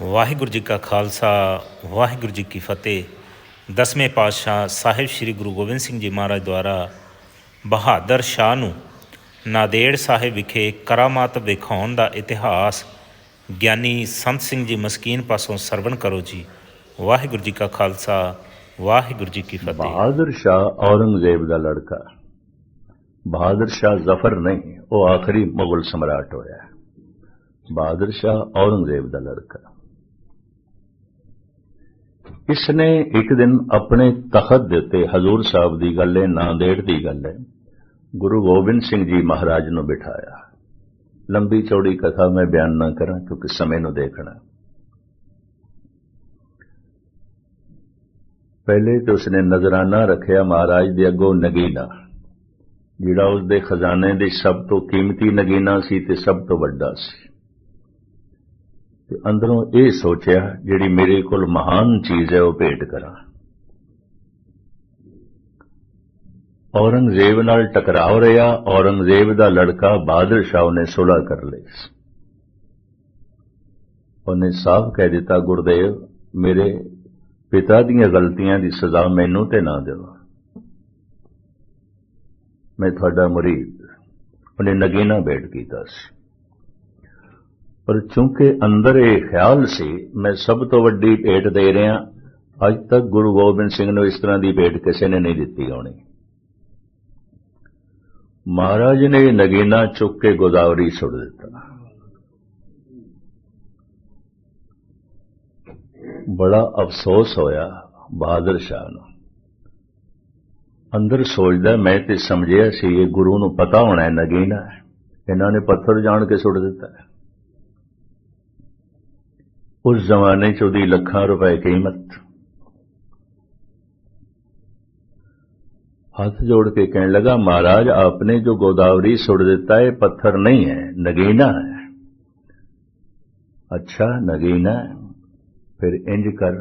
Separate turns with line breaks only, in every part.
ਵਾਹਿਗੁਰੂ ਜੀ ਕਾ ਖਾਲਸਾ, ਵਾਹਿਗੁਰੂ ਜੀ ਕੀ ਫਤਿਹ। ਦਸਵੇਂ ਪਾਤਸ਼ਾਹ ਸਾਹਿਬ ਸ੍ਰੀ ਗੁਰੂ ਗੋਬਿੰਦ ਸਿੰਘ ਜੀ ਮਹਾਰਾਜ ਦੁਆਰਾ ਬਹਾਦਰ ਸ਼ਾਹ ਨੂੰ ਨਾਦੇੜ ਸਾਹਿਬ ਵਿਖੇ ਕਰਾਮਾਤ ਵਿਖਾਉਣ ਦਾ ਇਤਿਹਾਸ ਗਿਆਨੀ ਸੰਤ ਸਿੰਘ ਜੀ ਮਸਕੀਨ ਪਾਸੋਂ ਸਰਵਣ ਕਰੋ ਜੀ। ਵਾਹਿਗੁਰੂ ਜੀ ਕਾ ਖਾਲਸਾ, ਵਾਹਿਗੁਰੂ ਜੀ ਕੀ ਫਤਿਹ।
ਬਹਾਦਰ ਸ਼ਾਹ ਔਰੰਗਜ਼ੇਬ ਦਾ ਲੜਕਾ। ਬਹਾਦਰ ਸ਼ਾਹ ਜ਼ਫਰ ਨਹੀਂ, ਉਹ ਆਖਰੀ ਮੁਗਲ ਸਮਰਾਟ ਹੋਇਆ। ਬਹਾਦਰ ਸ਼ਾਹ ਔਰੰਗਜ਼ੇਬ ਦਾ ਲੜਕਾ। ਇਸਨੇ ਇੱਕ ਦਿਨ ਆਪਣੇ ਤਖਤ ਦੇ ਉੱਤੇ ਹਜ਼ੂਰ ਸਾਹਿਬ ਦੀ ਗੱਲ ਹੈ ਨਾਂਦੇੜ ਦੀ ਗੱਲ ਹੈ। ਗੁਰੂ ਗੋਬਿੰਦ ਸਿੰਘ ਜੀ ਮਹਾਰਾਜ ਨੂੰ ਬਿਠਾਇਆ। ਲੰਬੀ ਚੌੜੀ ਕਥਾ ਮੈਂ ਬਿਆਨ ਨਾ ਕਰਾਂ, ਕਿਉਂਕਿ ਸਮੇਂ ਨੂੰ ਦੇਖਣਾ। ਪਹਿਲੇ ਤੇ ਉਸਨੇ ਨਜ਼ਰਾਨਾ ਰੱਖਿਆ ਮਹਾਰਾਜ ਦੇ ਅੱਗੋਂ ਨਗੀਨਾ, ਜਿਹੜਾ ਉਸ ਦੇ ਖਜ਼ਾਨੇ ਦੇ ਸਭ ਤੋਂ ਕੀਮਤੀ ਨਗੀਨਾ ਸੀ ਤੇ ਸਭ ਤੋਂ ਵੱਡਾ ਸੀ। ਤੇ ਅੰਦਰੋਂ ਇਹ ਸੋਚਿਆ, ਜਿਹੜੀ ਮੇਰੇ ਕੋਲ ਮਹਾਨ ਚੀਜ਼ ਹੈ, ਉਹ ਭੇਟ ਕਰਾਂ। ਔਰੰਗਜ਼ੇਬ ਨਾਲ ਟਕਰਾਅ ਰਿਹਾ, ਔਰੰਗਜ਼ੇਬ ਦਾ ਲੜਕਾ ਬਹਾਦਰ ਸ਼ਾਹ ਨੇ ਸੁਲਾ ਕਰ ਲਈ ਉਹਨੇ ਸਾਫ਼ ਕਹਿ ਦਿੱਤਾ, ਗੁਰਦੇਵ, ਮੇਰੇ ਪਿਤਾ ਦੀਆਂ ਗਲਤੀਆਂ ਦੀ ਸਜ਼ਾ ਮੈਨੂੰ ਤੇ ਨਾ ਦਿਓ। ਮੈਂ ਤੁਹਾਡਾ ਮੁਰੀਦ, ਉਹਨੇ ਨਗੀਨਾ ਭੇਟ ਕੀਤਾ ਸੀ। ਪਰ ਚੂੰਕਿ ਅੰਦਰ ਇਹ ਖਿਆਲ ਸੀ, ਮੈਂ ਸਭ ਤੋਂ ਵੱਡੀ ਭੇਟ ਦੇ ਰਿਹਾ, ਅੱਜ ਤੱਕ ਗੁਰੂ ਗੋਬਿੰਦ ਸਿੰਘ ਨੂੰ ਇਸ ਤਰ੍ਹਾਂ ਦੀ ਭੇਟ ਕਿਸੇ ਨੇ ਨਹੀਂ ਦਿੱਤੀ ਹੋਣੀ। ਮਹਾਰਾਜ ਨੇ ਨਗੀਨਾ ਚੁੱਕ ਕੇ ਗੋਦਾਵਰੀ ਸੁੱਟ ਦਿੱਤਾ। ਬੜਾ ਅਫਸੋਸ ਹੋਇਆ ਬਹਾਦਰ ਸ਼ਾਹ ਨੂੰ। ਅੰਦਰ ਸੋਚਦਾ ਮੈਂ ਤੇ ਸਮਝਿਆ ਸੀ, ਇਹ ਗੁਰੂ ਨੂੰ ਪਤਾ ਹੋਣਾ ਹੈ, ਨਗੀਨਾ ਇਹਨਾਂ ਨੇ ਪੱਥਰ ਜਾਣ ਕੇ ਸੁੱਟ ਦਿੱਤਾ ਹੈ। ਉਸ ਜ਼ਮਾਨੇ 'ਚ ਉਹਦੀ ਲੱਖਾਂ ਰੁਪਏ ਕੀਮਤ ਹੱਥ ਜੋੜ ਕੇ ਕਹਿਣ ਲਗਾ ਮਹਾਰਾਜ ਆਪਨੇ ਜੋ ਗੋਦਾਵਰੀ ਸੁੱਟ ਦਿੱਤਾ ਹੈ ਪੱਥਰ ਨਹੀਂ ਹੈ ਨਗੀਨਾ ਹੈ ਅੱਛਾ ਨਗੀਨਾ ਹੈ ਫਿਰ ਇੰਜ ਕਰ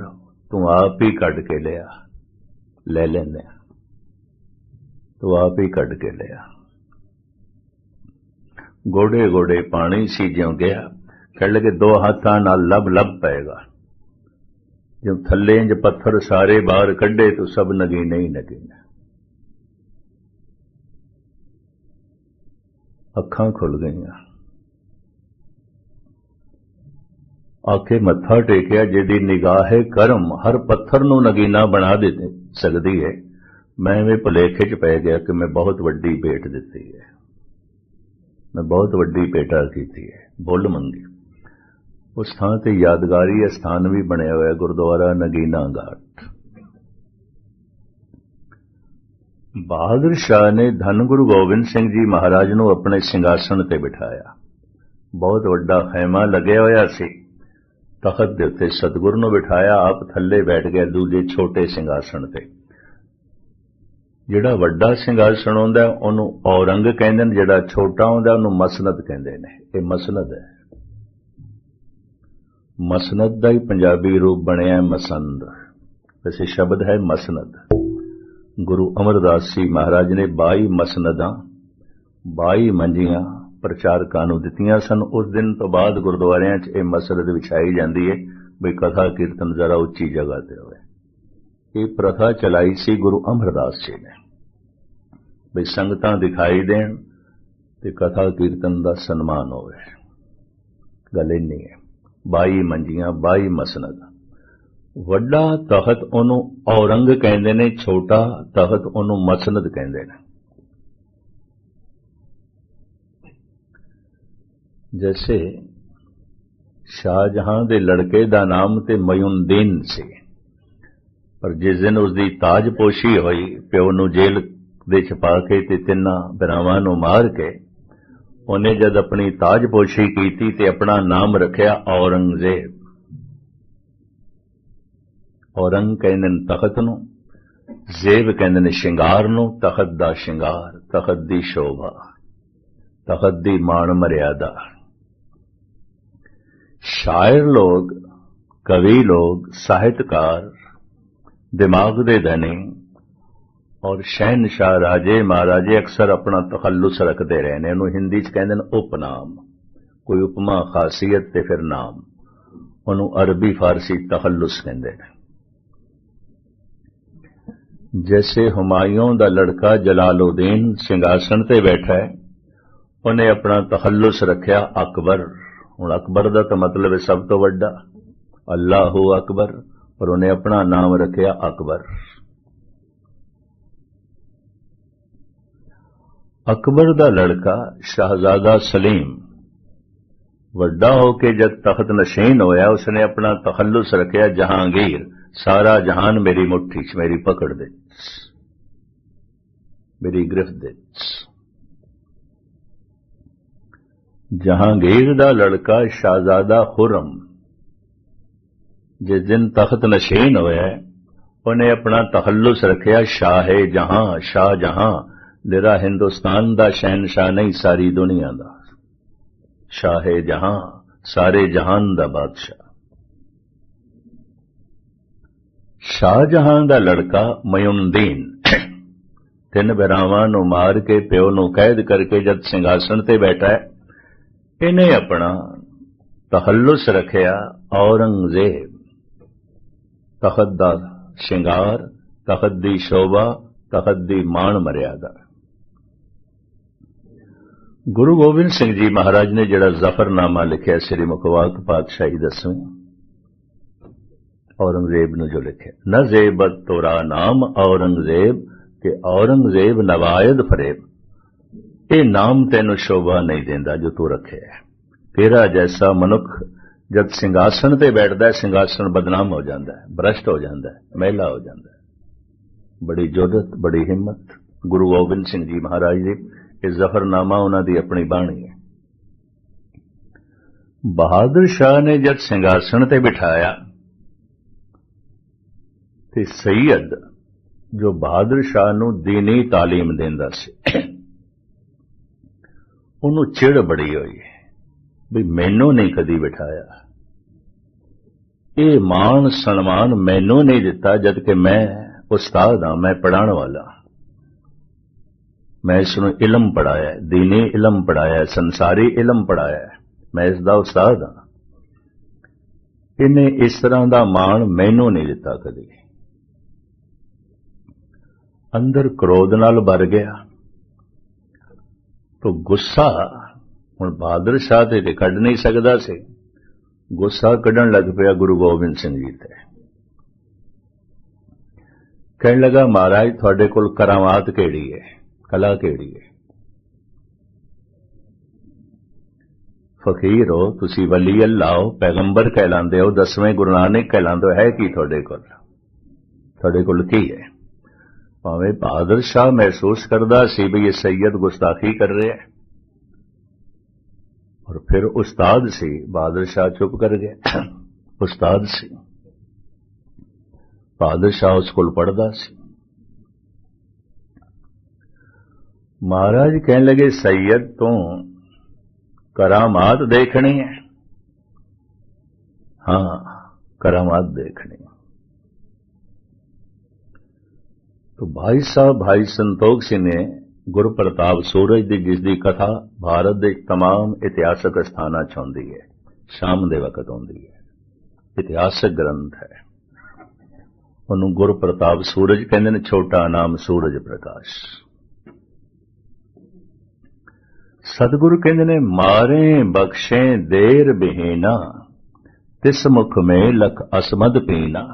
ਤੂੰ ਆਪ ਹੀ ਕੱਢ ਕੇ ਲਿਆ ਲੈ ਲੈਨੇ ਤੂੰ ਆਪ ਹੀ ਕੱਢ ਕੇ ਲਿਆ ਗੋੜੇ ਗੋੜੇ ਪਾਣੀ ਸੀ ਜਿਉਂ ਗਿਆ ਕਹਿ ਲੱਗੇ ਦੋ ਹੱਥਾਂ ਨਾਲ ਲਬ ਲਬ ਪਏਗਾ। ਜੋ ਥੱਲੇ ਇੰਜ ਪੱਥਰ ਸਾਰੇ ਬਾਹਰ ਕੱਢੇ ਤਾਂ ਸਭ ਨਗੀ ਨਹੀਂ ਨਗੀਨਾ ਅੱਖਾਂ ਖੁੱਲ ਗਈਆਂ। ਆਖੇ, ਮੱਥਾ ਟੇਕਿਆ, ਜਿਹਦੀ ਨਿਗਾਹ ਹੈ ਕਰਮ, ਹਰ ਪੱਥਰ ਨੂੰ ਨਗੀਨਾ ਬਣਾ ਦੇ ਸਕਦੀ ਹੈ। ਮੈਂ ਵੀ ਭੁਲੇਖੇ 'ਚ ਪੈ ਗਿਆ ਕਿ ਮੈਂ ਬਹੁਤ ਵੱਡੀ ਭੇਟ ਦਿੱਤੀ ਹੈ। ਮੈਂ ਬਹੁਤ ਵੱਡੀ ਭੇਟਾ ਕੀਤੀ ਹੈ। ਬੁੱਲ ਮੰਗੀ। ਉਸ ਥਾਂ ਤੇ ਯਾਦਗਾਰੀ ਸਥਾਨ ਵੀ ਬਣਿਆ ਹੋਇਆ, ਗੁਰਦੁਆਰਾ ਨਗੀਨਾ ਘਾਟ ਬਹਾਦਰ ਸ਼ਾਹ ਨੇ ਧੰਨ ਗੁਰੂ ਗੋਬਿੰਦ ਸਿੰਘ ਜੀ ਮਹਾਰਾਜ ਨੂੰ ਆਪਣੇ ਸਿੰਘਾਸਣ ਤੇ ਬਿਠਾਇਆ। ਬਹੁਤ ਵੱਡਾ ਖੈਮਾ ਲੱਗਿਆ ਹੋਇਆ ਸੀ। ਤਖਤ ਦੇ ਉੱਤੇ ਸਤਿਗੁਰੂ ਨੂੰ ਬਿਠਾਇਆ, ਆਪ ਥੱਲੇ ਬੈਠ ਗਿਆ ਦੂਜੇ ਛੋਟੇ ਸਿੰਘਾਸਣ ਤੇ। ਜਿਹੜਾ ਵੱਡਾ ਸਿੰਘਾਸਣ ਹੁੰਦਾ ਉਹਨੂੰ ਔਰੰਗ ਕਹਿੰਦੇ ਨੇ, ਜਿਹੜਾ ਛੋਟਾ ਹੁੰਦਾ ਉਹਨੂੰ ਮਸਨਦ ਕਹਿੰਦੇ ਨੇ। ਇਹ ਮਸਨਦ ਹੈ। ਮਸਨਦ ਦਾ ਹੀ ਪੰਜਾਬੀ ਰੂਪ ਬਣਿਆ ਮਸੰਦ। ਵੈਸੇ ਸ਼ਬਦ ਹੈ ਮਸਨਦ। ਗੁਰੂ ਅਮਰਦਾਸ ਜੀ ਮਹਾਰਾਜ ਨੇ 22 ਮਸਨਦਾਂ 22 ਮੰਜੀਆਂ ਪ੍ਰਚਾਰਕਾਂ ਨੂੰ ਦਿੱਤੀਆਂ ਸਨ। ਉਸ ਦਿਨ ਤੋਂ ਬਾਅਦ ਗੁਰਦੁਆਰਿਆਂ 'ਚ ਇਹ ਮਸਨਦ ਵਿਛਾਈ ਜਾਂਦੀ ਹੈ। ਵੀ ਕਥਾ ਕੀਰਤਨ ਜ਼ਰਾ ਉੱਚੀ ਜਗ੍ਹਾ ਤੇ ਹੋਵੇ। ਇਹ ਪ੍ਰਥਾ ਚਲਾਈ ਸੀ ਗੁਰੂ ਅਮਰਦਾਸ ਜੀ ਨੇ। ਵੀ ਸੰਗਤਾਂ ਦਿਖਾਈ ਦੇਣ ਤੇ ਕਥਾ ਕੀਰਤਨ ਦਾ ਸਨਮਾਨ ਹੋਵੇ। ਗੱਲ ਇੰਨੀ ਹੈ। 22 ਮੰਜੀਆਂ 22 ਮਸਨਦ। ਵੱਡਾ ਤਖਤ ਉਹਨੂੰ ਔਰੰਗ ਕਹਿੰਦੇ ਨੇ, ਛੋਟਾ ਤਖਤ ਉਹਨੂੰ ਮਸਨਦ ਕਹਿੰਦੇ ਨੇ। ਜੈਸੇ ਸ਼ਾਹਜਹਾਂ ਦੇ ਲੜਕੇ ਦਾ ਨਾਮ ਤੇ ਮਯੁਨਦੀਨ ਸੀ, ਪਰ ਜਿਸ ਦਿਨ ਉਸ ਦੀ ਤਾਜਪੋਸ਼ੀ ਹੋਈ, ਪਿਓ ਨੂੰ ਜੇਲ੍ਹ ਦੇ ਛਪਾ ਕੇ ਤੇ ਤਿੰਨਾਂ ਬਰਾਵਾਂ ਨੂੰ ਮਾਰ ਕੇ ਉਹਨੇ ਜਦ ਆਪਣੀ ਤਾਜਪੋਸ਼ੀ ਕੀਤੀ ਤੇ ਆਪਣਾ ਨਾਮ ਰੱਖਿਆ ਔਰੰਗਜ਼ੇਬ। ਔਰੰਗ ਕਹਿੰਦੇ ਨੇ ਤਖਤ ਨੂੰ, ਜ਼ੇਬ ਕਹਿੰਦੇ ਨੇ ਸ਼ਿੰਗਾਰ ਨੂੰ, ਤਖਤ ਦਾ ਸ਼ਿੰਗਾਰ, ਤਖਤ ਦੀ ਸ਼ੋਭਾ, ਤਖਤ ਦੀ ਮਾਣ ਮਰਿਆਦਾ। ਸ਼ਾਇਰ ਲੋਕ, ਕਵੀ ਲੋਕ, ਸਾਹਿਤਕਾਰ, ਦਿਮਾਗ ਦੇ ਧਨੀ ਔਰ ਸ਼ਹਿਨशाह ਰਾਜੇ ਮਹਾਰਾਜੇ ਅਕਸਰ ਆਪਣਾ ਤਖੱਲੁਸ ਰੱਖਦੇ ਰਹੇ ਨੇ। ਇਹਨੂੰ ਹਿੰਦੀ 'ਚ ਕਹਿੰਦੇ ਨੇ ਉਪਨਾਮ। ਕੋਈ ਉਪਮਾ, ਖਾਸੀਅਤ ਤੇ ਫਿਰ ਨਾਮ। ਉਹਨੂੰ ਅਰਬੀ, ਫਾਰਸੀ ਤਖੱਲੁਸ ਕਹਿੰਦੇ ਨੇ। ਜੈਸੇ ਹੁਮਾਯੂੰ ਦਾ ਲੜਕਾ ਜਲਾਲਉਦੀਨ ਸਿੰਘਾਸਣ ਤੇ ਬੈਠਾ ਹੈ, ਉਹਨੇ ਆਪਣਾ ਤਖੱਲੁਸ ਰੱਖਿਆ ਅਕਬਰ। ਹੁਣ ਅਕਬਰ ਦਾ ਤਾਂ ਮਤਲਬ ਹੈ ਸਭ ਤੋਂ ਵੱਡਾ। ਅੱਲਾਹੂ ਅਕਬਰ। ਪਰ ਉਹਨੇ ਆਪਣਾ ਨਾਮ ਰੱਖਿਆ ਅਕਬਰ। ਅਕਬਰ ਦਾ ਲੜਕਾ ਸ਼ਹਜ਼ਾਦਾ ਸਲੀਮ ਵੱਡਾ ਹੋ ਕੇ ਜਦ ਤਖਤ ਨਸ਼ੀਨ ਹੋਇਆ ਉਸਨੇ ਆਪਣਾ ਤਖੱਲੁਸ ਰੱਖਿਆ ਜਹਾਂਗੀਰ ਸਾਰਾ ਜਹਾਨ ਮੇਰੀ ਮੁੱਠੀ 'ਚ ਮੇਰੀ ਪਕੜ ਦੇ ਮੇਰੀ ਗ੍ਰਿਫਤ ਦੇ ਜਹਾਂਗੀਰ ਦਾ ਲੜਕਾ ਸ਼ਹਜ਼ਾਦਾ ਖੁਰਮ ਜਿਸ ਦਿਨ ਤਖਤ ਨਸ਼ੀਨ ਹੋਇਆ ਉਹਨੇ ਆਪਣਾ ਤਖੱਲੁਸ ਰੱਖਿਆ ਸ਼ਾਹੇ ਜਹਾਂ ਸ਼ਾਹ ਜਹਾਂ ਜਿਹੜਾ ਹਿੰਦੁਸਤਾਨ ਦਾ ਸ਼ਹਿਨशाह ਨਹੀਂ ਸਾਰੀ ਦੁਨੀਆ ਦਾ। ਸ਼ਾਹੇ ਜਹਾਂ, ਸਾਰੇ ਜਹਾਨ ਦਾ ਬਾਦਸ਼ਾਹ। ਸ਼ਾਹ ਜਹਾਂ ਦਾ ਲੜਕਾ ਮਯੁਨਦੀਨ ਤਿੰਨ ਬਰਾਵਾਂ ਨੂੰ ਮਾਰ ਕੇ ਪਿਓ ਨੂੰ ਕੈਦ ਕਰਕੇ ਜਦ ਸਿੰਘਾਸਣ ਤੇ ਬੈਠਾ ਇਹਨੇ ਆਪਣਾ ਤਖੱਲੁਸ ਰੱਖਿਆ ਔਰੰਗਜ਼ੇਬ। ਤਖਤ ਦਾ ਸ਼ਿੰਗਾਰ, ਤਖਤ ਦੀ ਸ਼ੋਭਾ, ਤਖਤ ਦੀ ਮਾਣ ਮਰਿਆਦਾ। ਗੁਰੂ ਗੋਬਿੰਦ ਸਿੰਘ ਜੀ ਮਹਾਰਾਜ ਨੇ ਜਿਹੜਾ ਜ਼ਫਰਨਾਮਾ ਲਿਖਿਆ, ਸ੍ਰੀ ਮੁਖਵਾਕ ਪਾਤਸ਼ਾਹੀ ਦਸਵੇਂ ਔਰੰਗਜ਼ੇਬ ਨੂੰ ਜੋ ਲਿਖਿਆ ਨਜ਼ੇਬਤ ਤੋਰਾ ਨਾਮ, ਔਰੰਗਜ਼ੇਬ ਕਿ ਔਰੰਗਜ਼ੇਬ ਨਵਾਇਦ ਫਰੇਬ। ਇਹ ਨਾਮ ਤੈਨੂੰ ਸ਼ੋਭਾ ਨਹੀਂ ਦਿੰਦਾ ਜੋ ਤੂੰ ਰੱਖਿਆ ਤੇਰਾ ਜੈਸਾ ਮਨੁੱਖ ਜਦ ਸਿੰਘਾਸਣ ਤੇ ਬੈਠਦਾ ਹੈ, ਸਿੰਘਾਸਣ ਬਦਨਾਮ ਹੋ ਜਾਂਦਾ ਹੈ, ਭ੍ਰਸ਼ਟ ਹੋ ਜਾਂਦਾ ਹੈ, ਮਹਿਲਾ ਹੋ ਜਾਂਦਾ ਹੈ। ਬੜੀ ਜੋਦਤ, ਬੜੀ ਹਿੰਮਤ, ਗੁਰੂ ਗੋਬਿੰਦ ਸਿੰਘ ਜੀ ਮਹਾਰਾਜ ਦੀ। ਇਹ ਜ਼ਫਰਨਾਮਾ ਉਹਨਾਂ ਦੀ ਆਪਣੀ ਬਾਣੀ ਹੈ ਬਹਾਦਰ ਸ਼ਾਹ ਨੇ ਜਦ ਸਿੰਘਾਸਣ ਤੇ ਬਿਠਾਇਆ ਤੇ ਸੈਯਦ ਜੋ ਬਹਾਦਰ ਸ਼ਾਹ ਨੂੰ دینی تعلیم ਦਿੰਦਾ ਸੀ ਉਹਨੂੰ ਚਿੜ ਬੜੀ ਹੋਈ ਵੀ ਮੈਨੂੰ ਨਹੀਂ ਕਦੀ ਬਿਠਾਇਆ ਇਹ ਮਾਣ ਸਨਮਾਨ ਮੈਨੂੰ ਨਹੀਂ ਦਿੱਤਾ ਜਦ ਕਿ ਮੈਂ ਉਸਤਾਦ ਹਾਂ ਮੈਂ ਪੜਾਉਣ ਵਾਲਾ ਮੈਂ ਇਸ ਨੂੰ ਇਲਮ ਪੜਾਇਆ ਦੀਨੀ ਇਲਮ ਪੜਾਇਆ ਸੰਸਾਰੀ ਇਲਮ ਪੜਾਇਆ ਮੈਂ ਇਸ ਦਾ ਉਸਤਾਦ ਹਾਂ। ਇਹਨੇ ਇਸ ਤਰ੍ਹਾਂ ਦਾ ਮਾਣ ਮੈਨੂੰ ਨਹੀਂ ਦਿੱਤਾ ਕਦੇ। ਅੰਦਰ ਕ੍ਰੋਧ ਨਾਲ ਭਰ ਗਿਆ। ਤੋ ਗੁੱਸਾ ਹੁਣ ਬਹਾਦਰ ਸ਼ਾਹ ਤੇ ਕੱਢ ਨਹੀਂ ਸਕਦਾ ਸੀ। ਗੁੱਸਾ ਕੱਢਣ ਲੱਗ ਪਿਆ ਗੁਰੂ ਗੋਬਿੰਦ ਸਿੰਘ ਜੀ ਤੇ। ਕਹਿਣ ਲੱਗਾ, ਮਹਾਰਾਜ, ਤੁਹਾਡੇ ਕੋਲ ਕਰਾਮਾਤ ਕਿਹੜੀ ਹੈ? ਕਲਾ ਕਿਹੜੀ ਹੈ ਫਕੀਰ ਹੋ ਤੁਸੀਂ ਵਲੀ ਅੱਲਾਹ ਹੋ ਪੈਗੰਬਰ ਕਹਿਲਾਂਦੇ ਹੋ ਦਸਵੇਂ ਗੁਰੂ ਨਾਨਕ ਕਹਿਲਾਂਦੇ ਹੋ ਹੈ ਕੀ ਤੁਹਾਡੇ ਕੋਲ ਤੁਹਾਡੇ ਕੋਲ ਕੀ ਹੈ ਭਾਵੇਂ ਬਹਾਦਰ ਸ਼ਾਹ ਮਹਿਸੂਸ ਕਰਦਾ ਸੀ ਵੀ ਇਹ ਸੈਯਦ ਗੁਸਤਾਖੀ ਕਰ ਰਿਹਾ ਹੈ ਔਰ ਫਿਰ ਉਸਤਾਦ ਸੀ ਬਹਾਦਰ ਸ਼ਾਹ ਚੁੱਪ ਕਰ ਗਿਆ ਉਸਤਾਦ ਸੀ ਬਹਾਦਰ ਸ਼ਾਹ ਉਸ ਕੋਲ ਪੜਦਾ ਸੀ ਮਹਾਰਾਜ ਕਹਿਣ ਲੱਗੇ ਸੈਯਦ ਤੋਂ ਕਰਾਮਾਤ ਦੇਖਣੀ ਹੈ ਹਾਂ ਕਰਾਮਾਤ ਦੇਖਣੀ ਹੈ तो भाई साहब भाई संतोख सिंह ने ਗੁਰ ਪ੍ਰਤਾਪ ਸੂਰਜ ਦੀ ਜਿਸ ਦੀ ਕਥਾ ਭਾਰਤ ਦੇ तमाम ਇਤਿਹਾਸਕ ਸਥਾਨਾਂ 'ਚ ਹੁੰਦੀ ਹੈ ਸ਼ਾਮ ਦੇ ਵਕਤ ਹੁੰਦੀ ਹੈ ਇਤਿਹਾਸਕ ਗ੍ਰੰਥ ਹੈ ਉਹਨੂੰ ਗੁਰ ਪ੍ਰਤਾਪ ਸੂਰਜ ਕਹਿੰਦੇ ਨੇ ਛੋਟਾ ਨਾਮ ਸੂਰਜ ਪ੍ਰਕਾਸ਼ ਸਤਿਗੁਰੂ ਕਹਿੰਦੇ ਨੇ, ਮਾਰੇ ਬਖਸ਼ੇ ਦੇਰ ਬਿਹੀਨਾ, ਤਿਸ ਮੁਖ ਮੇ ਲਖ ਅਸਮਦ ਪੀਨਾ।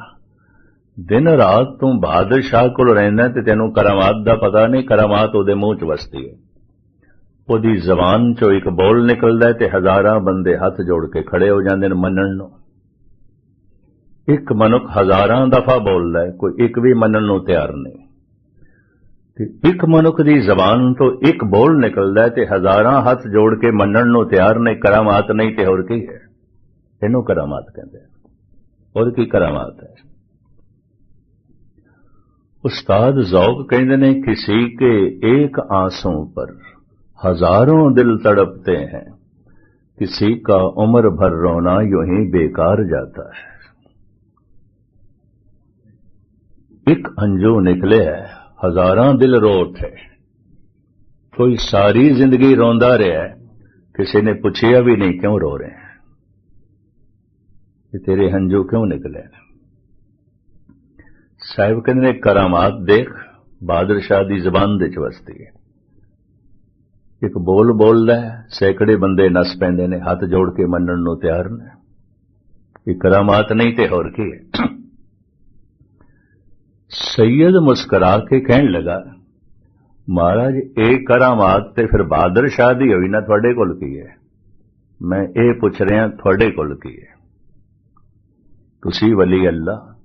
ਦਿਨ ਰਾਤ ਤੂੰ ਬਹਾਦਰ ਸ਼ਾਹ ਕੋਲ ਰਹਿੰਦਾ ਤੇ ਤੈਨੂੰ ਕਰਾਮਾਤ ਦਾ ਪਤਾ ਨਹੀਂ, ਕਰਾਮਾਤ ਉਹਦੇ ਮੂੰਹ 'ਚ ਵਸਦੀ ਹੈ। ਉਹਦੀ ਜ਼ਬਾਨ 'ਚੋਂ ਇੱਕ ਬੋਲ ਨਿਕਲਦਾ ਤੇ ਹਜ਼ਾਰਾਂ ਬੰਦੇ ਹੱਥ ਜੋੜ ਕੇ ਖੜੇ ਹੋ ਜਾਂਦੇ ਨੇ ਮੰਨਣ ਨੂੰ। ਇੱਕ ਮਨੁੱਖ ਹਜ਼ਾਰਾਂ ਦਫਾ ਬੋਲਦਾ ਕੋਈ ਇੱਕ ਵੀ ਮੰਨਣ ਨੂੰ ਤਿਆਰ ਨਹੀਂ। ایک منک دی زبان تو ایک بول نکل دا ہے تے ہزاراں ہاتھ جوڑ کے من تیار نے، کرامات نہیں تے اور کی ہے؟ انہوں کرامات کہیں دے اور کی کرامات ہے؟ استاد زوگ زوک کہ کسی کے ایک آنسوں پر ہزاروں دل تڑپتے ہیں۔ کسی کا عمر بھر رونا یوں ہی بیکار جاتا ہے۔ ایک انجو نکلے ہے۔ ਹਜ਼ਾਰਾਂ ਦਿਲ ਰੋ ਉਠੇ ਕੋਈ ਸਾਰੀ ਜ਼ਿੰਦਗੀ ਰੋਂਦਾ ਰਿਹਾ ਕਿਸੇ ਨੇ ਪੁੱਛਿਆ ਵੀ ਨਹੀਂ ਕਿਉਂ ਰੋ ਰਹੇ ਕਿ ਤੇਰੇ ਹੰਝੂ ਕਿਉਂ ਨਿਕਲੇ? ਸਾਹਿਬ ਕਹਿੰਦੇ ਨੇ, ਕਰਾਮਾਤ ਦੇਖ ਬਹਾਦਰ ਸ਼ਾਹ ਦੀ ਜ਼ਬਾਨ ਦੇ ਚ ਵਸਦੀ ਹੈ। ਇੱਕ ਬੋਲ ਬੋਲਦਾ ਸੈਂਕੜੇ ਬੰਦੇ ਨਸ ਪੈਂਦੇ ਨੇ, ਹੱਥ ਜੋੜ ਕੇ ਮੰਨਣ ਨੂੰ ਤਿਆਰ ਨੇ। ਇਹ ਕਰਾਮਾਤ ਨਹੀਂ ਤੇ ਹੋਰ ਕੀ ਹੈ? ਸੈਯਦ ਮੁਸਕਰਾ ਕੇ ਕਹਿਣ ਲੱਗਾ, ਮਹਾਰਾਜ, ਇਹ ਕਰਾਮਾਤ ਤੇ ਫਿਰ ਬਹਾਦਰ ਸ਼ਾਹ ਦੀ ਹੋਈ ਨਾ ਤੁਹਾਡੇ ਕੋਲ ਕੀ ਹੈ? ਮੈਂ ਇਹ ਪੁੱਛ ਰਿਹਾ, ਤੁਹਾਡੇ ਕੋਲ ਕੀ ਹੈ? ਤੁਸੀਂ ਵਲੀ ਅੱਲਾ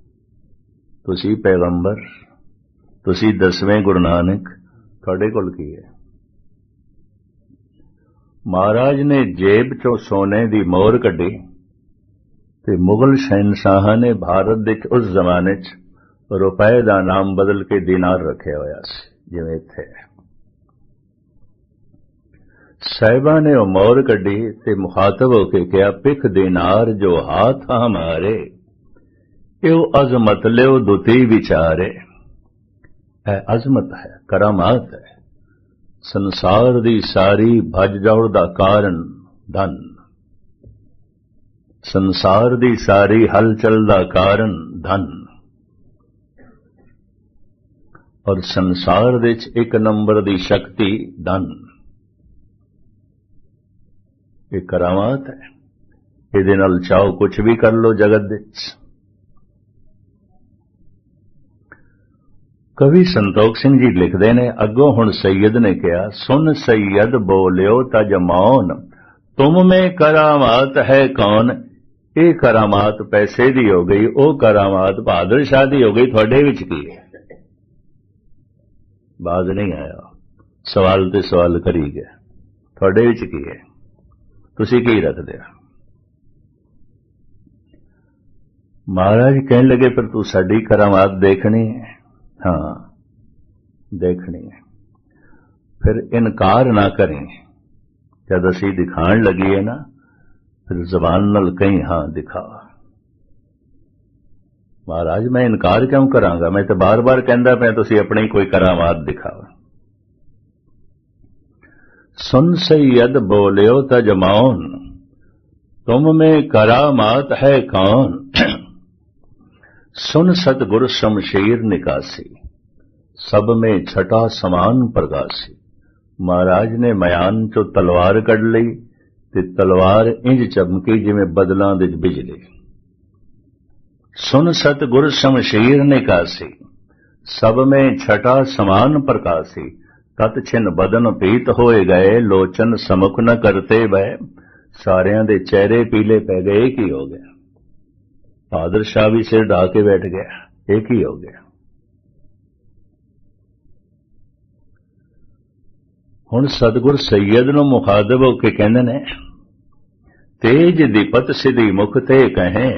ਤੁਸੀਂ ਪੈਗੰਬਰ, ਤੁਸੀਂ ਦਸਵੇਂ ਗੁਰੂ ਨਾਨਕ, ਤੁਹਾਡੇ ਕੋਲ ਕੀ ਹੈ? ਮਹਾਰਾਜ ਨੇ ਜੇਬ ਚੋਂ ਸੋਨੇ ਦੀ ਮੋਹਰ ਕੱਢੀ ਤੇ ਮੁਗਲ ਸ਼ਹਿਨशाह ਨੇ ਭਾਰਤ ਦੇ ਵਿੱਚ ਉਸ ਜ਼ਮਾਨੇ 'ਚ ਰੁਪਏ ਦਾ ਨਾਮ ਬਦਲ ਕੇ ਦਿਨਾਰ ਰੱਖਿਆ ਹੋਇਆ ਸੀ, ਜਿਵੇਂ ਇੱਥੇ ਸਾਹਿਬਾਂ ਨੇ ਉਹ ਮੋਹਰ ਕੱਢੀ ਤੇ ਮੁਖਾਤਬ ਹੋ ਕੇ ਕਿਹਾ ਪਿਖ ਦਿਨਾਰ ਜੋ ਹਾਥ ਹਮਾਰੇ ਇਹ ਅਜ਼ਮਤ ਲਿਓ ਦੁਤੀ ਵਿਚਾਰੇ। ਇਹ ਅਜ਼ਮਤ ਹੈ, ਕਰਾਮਾਤ ਹੈ। ਸੰਸਾਰ ਦੀ ਸਾਰੀ ਭੱਜ ਦੌੜ ਦਾ ਕਾਰਨ ਧਨ। ਸੰਸਾਰ ਦੀ ਸਾਰੀ ਹਲਚਲ ਦਾ ਕਾਰਨ ਧਨ। ਔਰ ਸੰਸਾਰ ਦੇ ਵਿੱਚ ਇੱਕ ਨੰਬਰ ਦੀ ਸ਼ਕਤੀ ਧਨ। ਇਹ ਕਰਾਮਾਤ ਹੈ। ਇਹਦੇ ਨਾਲ ਚਾਹੋ ਕੁਝ ਵੀ ਕਰ ਲੋ ਜਗਤ ਵਿੱਚ। ਕਵੀ ਸੰਤੋਖ ਸਿੰਘ ਜੀ ਲਿਖਦੇ ਨੇ, ਅੱਗੋਂ ਹੁਣ ਸੈਯਦ ਨੇ ਕਿਹਾ, ਸੁਨ ਸੈਯਦ ਬੋਲਿਓ ਤਜ ਮੌਨ, ਤੁਮ ਮੇ ਕਰਾਮਾਤ ਹੈ ਕੌਣ? ਇਹ ਕਰਾਮਾਤ ਪੈਸੇ ਦੀ ਹੋ ਗਈ, ਉਹ ਕਰਾਮਾਤ ਬਹਾਦਰ ਸ਼ਾਹ ਦੀ ਹੋ ਗਈ, ਤੁਹਾਡੇ ਵਿੱਚ ਕੀ ਹੈ? ਬਾਜ਼ ਨਹੀਂ ਆਇਆ। ਸਵਾਲ ਤੇ ਸਵਾਲ ਕਰੀ ਗਿਆ ਤੁਹਾਡੇ ਵਿੱਚ ਕੀ ਹੈ? ਤੁਸੀਂ ਕੀ ਰੱਖਦੇ ਹੋ? ਮਹਾਰਾਜ ਕਹਿਣ ਲੱਗੇ, ਪਰ ਤੂੰ ਸਾਡੀ ਕਰਾਮਾਤ ਦੇਖਣੀ ਹੈ। ਹਾਂ, ਦੇਖਣੀ ਹੈ। ਫਿਰ ਇਨਕਾਰ ਨਾ ਕਰੇ। ਜਦ ਅਸੀਂ ਦਿਖਾਣ ਲੱਗੀਏ ਨਾ, ਫਿਰ ਜ਼ਬਾਨ ਨਾਲ ਕਹੀਂ, ਹਾਂ, ਦਿਖਾ। ਮਹਾਰਾਜ, ਮੈਂ ਇਨਕਾਰ ਕਿਉਂ ਕਰਾਂਗਾ? ਮੈਂ ਤਾਂ ਬਾਰ-ਬਾਰ ਕਹਿੰਦਾ ਪਿਆ, ਤੁਸੀਂ ਆਪਣੇ ਕੋਈ ਕਰਾਮਾਤ ਦਿਖਾਓ। ਸੁਨ ਸੈਦ ਬੋਲਿਓ ਤਜਮਾਉਨ ਤੁਮ ਮੇ ਕਰਾਮਾਤ ਹੈ ਕੌਣ? सुन सतगुर शमशेर निकासी सब में छटा समान प्रकाशी ਮਹਾਰਾਜ ਨੇ ਮਿਆਨ ਚੋ ਤਲਵਾਰ ਕੱਢ ਲਈ ਤੇ ਤਲਵਾਰ ਇੰਜ ਚਮਕੀ ਜਿਵੇਂ ਬਦਲਾਂ ਦੇ ਬਿਜਲੀ। ਸੁਨ ਸਤਗੁਰ ਸ਼ਮਸ਼ੀਰ ਨੇ ਕਾਸੀ ਸਭ में छठा समान प्रकाशी ਤਤ ਛਿਨ ਬਦਨ ਪੀਤ ਹੋਏ ਗਏ ਲੋਚਨ ਸਮੁਖ ਨ ਕਰਤੇ ਬੈ ਸਾਰਿਆਂ ਦੇ ਚਿਹਰੇ ਪੀਲੇ ਪੈ ਗਏ ਕੀ ਹੋ ਗਿਆ ਬਹਾਦਰ ਸ਼ਾਹ ਵੀ ਸਿਰ ਢਾ ਕੇ ਬੈਠ ਗਿਆ ਇਹ ਕੀ ਹੋ ਗਿਆ ਹੁਣ ਸਤਗੁਰ ਸੈਯਦ ਨੂੰ ਮੁਖਾਤਬ ਹੋ ਕੇ ਕਹਿੰਦੇ ਨੇ ਤੇਜ ਦੀਪਤ ਸਿਧੀ ਮੁਖ ਤੇ ਕਹੇ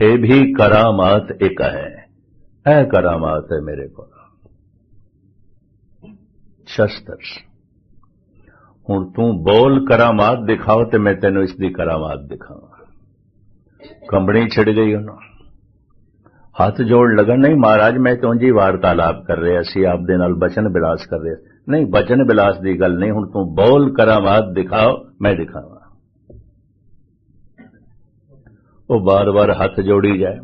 ਇਹ ਵੀ ਕਰਾਮਾਤ ਇੱਕ ਹੈ। ਇਹ ਕਰਾਮਾਤ ਹੈ ਮੇਰੇ ਕੋਲ। ਸ਼ਸਤਰ। ਹੁਣ ਤੂੰ ਬੋਲ ਕਰਾਮਾਤ ਦਿਖਾਓ ਤੇ ਮੈਂ ਤੈਨੂੰ ਇਸ ਦੀ ਕਰਾਮਾਤ ਦਿਖਾਵਾਂ। ਕੰਬਣੀ ਛਿੜ ਗਈ ਉਹਨਾਂ। ਹੱਥ ਜੋੜ ਲਗਨ, ਨਹੀਂ ਮਹਾਰਾਜ, ਮੈਂ ਤਾਂ ਜੀ ਵਾਰਤਾਲਾਪ ਕਰ ਰਿਹਾ ਸੀ? ਆਪ ਦੇ ਨਾਲ ਬਚਨ ਬਿਲਾਸ ਕਰ ਰਿਹਾ ਨਹੀਂ, ਬਚਨ ਬਿਲਾਸ ਦੀ ਗੱਲ ਨਹੀਂ। ਹੁਣ ਤੂੰ ਬੋਲ ਕਰਾਮਾਤ ਦਿਖਾਓ, ਮੈਂ ਦਿਖਾਵਾਂ। ਉਹ ਬਾਰ-ਬਾਰ ਹੱਥ ਜੋੜੀ ਜਾਏ।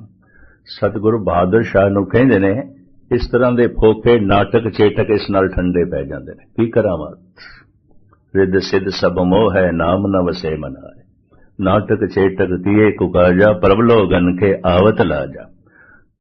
ਸਤਿਗੁਰੂ ਬਹਾਦਰ ਸ਼ਾਹ ਨੂੰ ਕਹਿੰਦੇ ਨੇ, ਇਸ ਤਰ੍ਹਾਂ ਦੇ ਫੋਕੇ ਨਾਟਕ, ਚੇਟਕ ਇਸ ਨਾਲ ਠੰਡੇ ਪੈ ਜਾਂਦੇ ਨੇ। ਕੀ ਕਰਾਮਾਤ ਰਿੱਧ ਸਿੱਧ ਸਭ ਮੋਹ ਹੈ, ਨਾਮ ਨ ਵਸੇ ਮਨਾਏ। ਨਾਟਕ, ਚੇਟਕ ਕੀਏ ਕੁਕਾਜਾ ਪ੍ਰਭਲੋ ਗਨ ਕੇ ਆਵਤ ਲਾਜਾ।